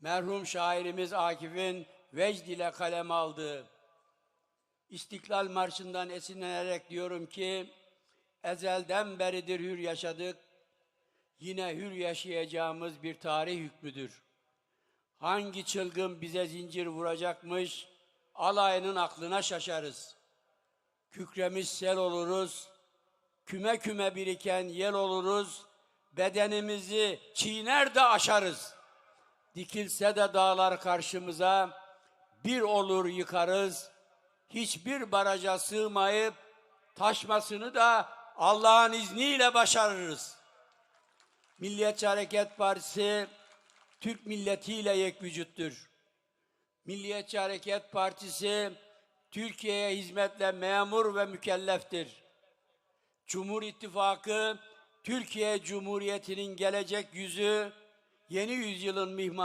merhum şairimiz Akif'in vecd ile kalem aldığı İstiklal Marşı'ndan esinlenerek diyorum ki, ezelden beridir hür yaşadık, yine hür yaşayacağımız bir tarih hükmüdür. Hangi çılgın bize zincir vuracakmış, alayının aklına şaşarız. Kükremiz sel oluruz, küme küme biriken yel oluruz, bedenimizi çiğner de aşarız. Dikilse de dağlar karşımıza, bir olur yıkarız, hiçbir baraja sığmayıp, taşmasını da Allah'ın izniyle başarırız. Milliyetçi Hareket Partisi, Türk milletiyle yek vücuttur. Milliyetçi Hareket Partisi, Türkiye'ye hizmetle memur ve mükelleftir. Cumhur İttifakı, Türkiye Cumhuriyeti'nin gelecek yüzü, yeni yüzyılın mihmarı,